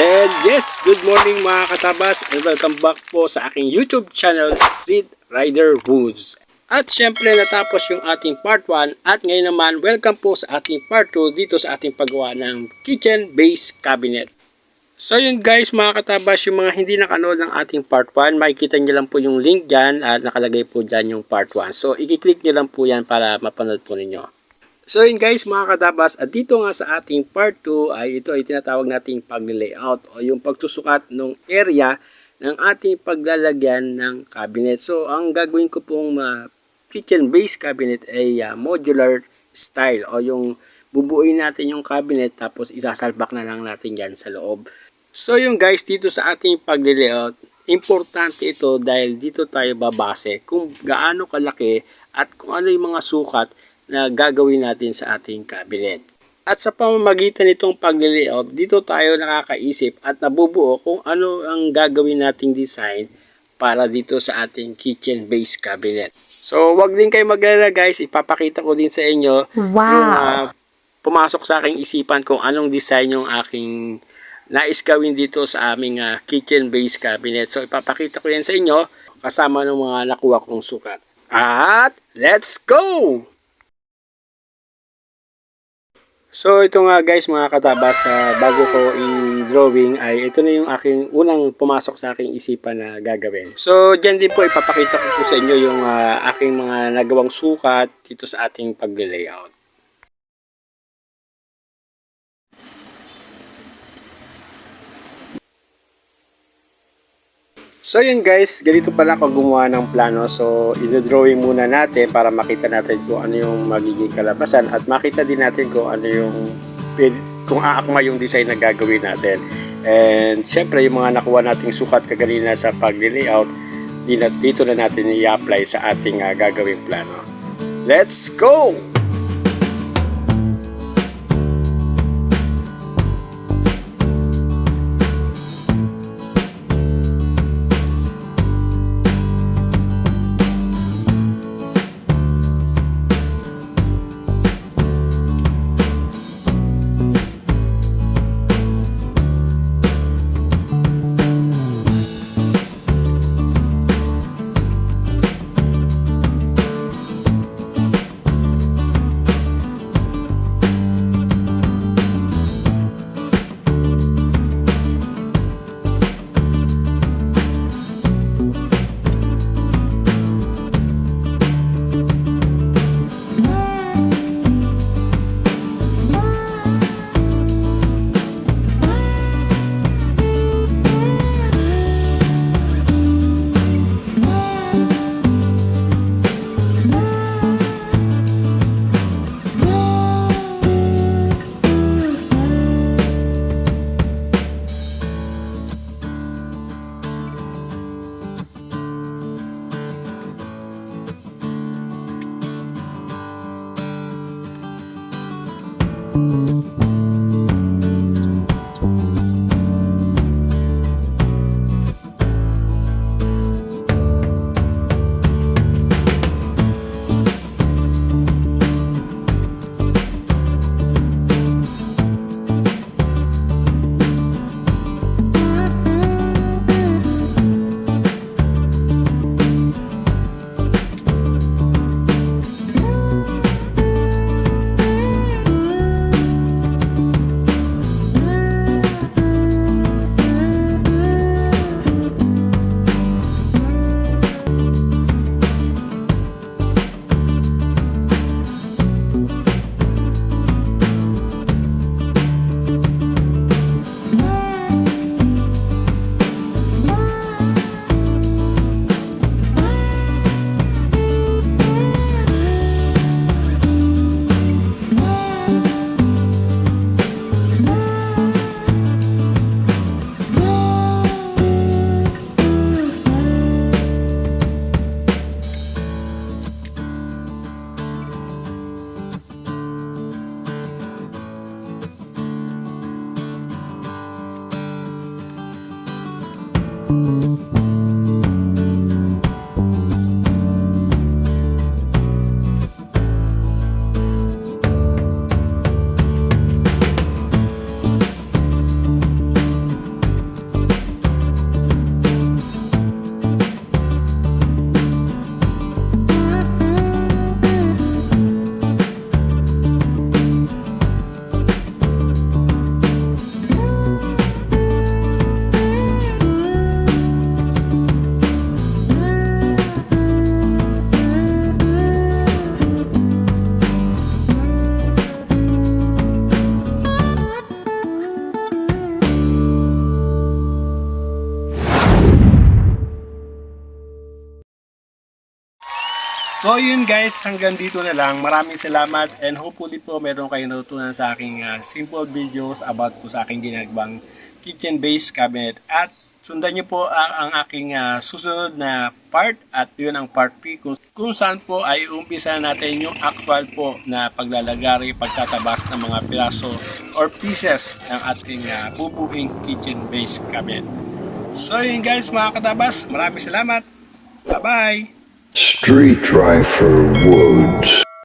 And yes, good morning mga katabas and welcome back po sa aking YouTube channel Street Rider Woods. At syempre natapos yung ating part 1 at ngayon naman welcome po sa ating part 2 dito sa ating paggawa ng kitchen base cabinet. So yun guys mga katabas yung mga hindi nakanood ng ating part 1 makikita nyo lang po yung link dyan at nakalagay po dyan yung part 1. So i-click nyo lang po yan para mapanood po ninyo. So yun guys mga kadabas at dito nga sa ating part 2 ay ito ay tinatawag nating pag-layout o yung pagsusukat ng area ng ating paglalagyan ng cabinet. So ang gagawin ko pong uh, kitchen base cabinet ay uh, modular style o yung bubuuin natin yung cabinet tapos isasalpak na lang natin yan sa loob. So yung guys dito sa ating pag-layout importante ito dahil dito tayo babase kung gaano kalaki at kung ano yung mga sukat na gagawin natin sa ating cabinet. At sa pamamagitan nitong pag-layout, dito tayo nakakaisip at nabubuo kung ano ang gagawin nating design para dito sa ating kitchen base cabinet. So, wag din kayo maglala guys, ipapakita ko din sa inyo Wow. yung ah, pumasok sa aking isipan kung anong design yung aking nais gawin dito sa aming ah, kitchen base cabinet. So, ipapakita ko yan sa inyo kasama ng mga nakuha kong sukat. At, let's go! So ito nga guys mga katabas, uh, bago ko i-drawing ay ito na yung aking unang pumasok sa aking isipan na gagawin. So dyan din po ipapakita ko po sa inyo yung ah, aking mga nagawang sukat dito sa ating pag-layout. So yun guys, ganito pala ako gumawa ng plano. So i-drawing muna natin para makita natin kung ano yung magiging kalabasan at makita din natin kung ano yung kung aakma yung design na gagawin natin. And syempre yung mga nakuha nating sukat kaganina sa pag-layout, dito na natin i-apply sa ating ah, gagawing plano. Let's go! So yun guys, hanggang dito na lang. Maraming salamat and hopefully po meron kayong natutunan sa aking ah, simple videos about po sa aking ginagawang kitchen-based cabinet. At sundan niyo po ang, ang aking ah, susunod na part at yun ang part 3 kung, kung saan po ay umpisa natin yung actual po na paglalagari, pagtatabas ng mga piraso or pieces ng ating ah, bubuing kitchen-based cabinet. So yun guys mga katabas, maraming salamat. Bye-bye! Street Driver Woods.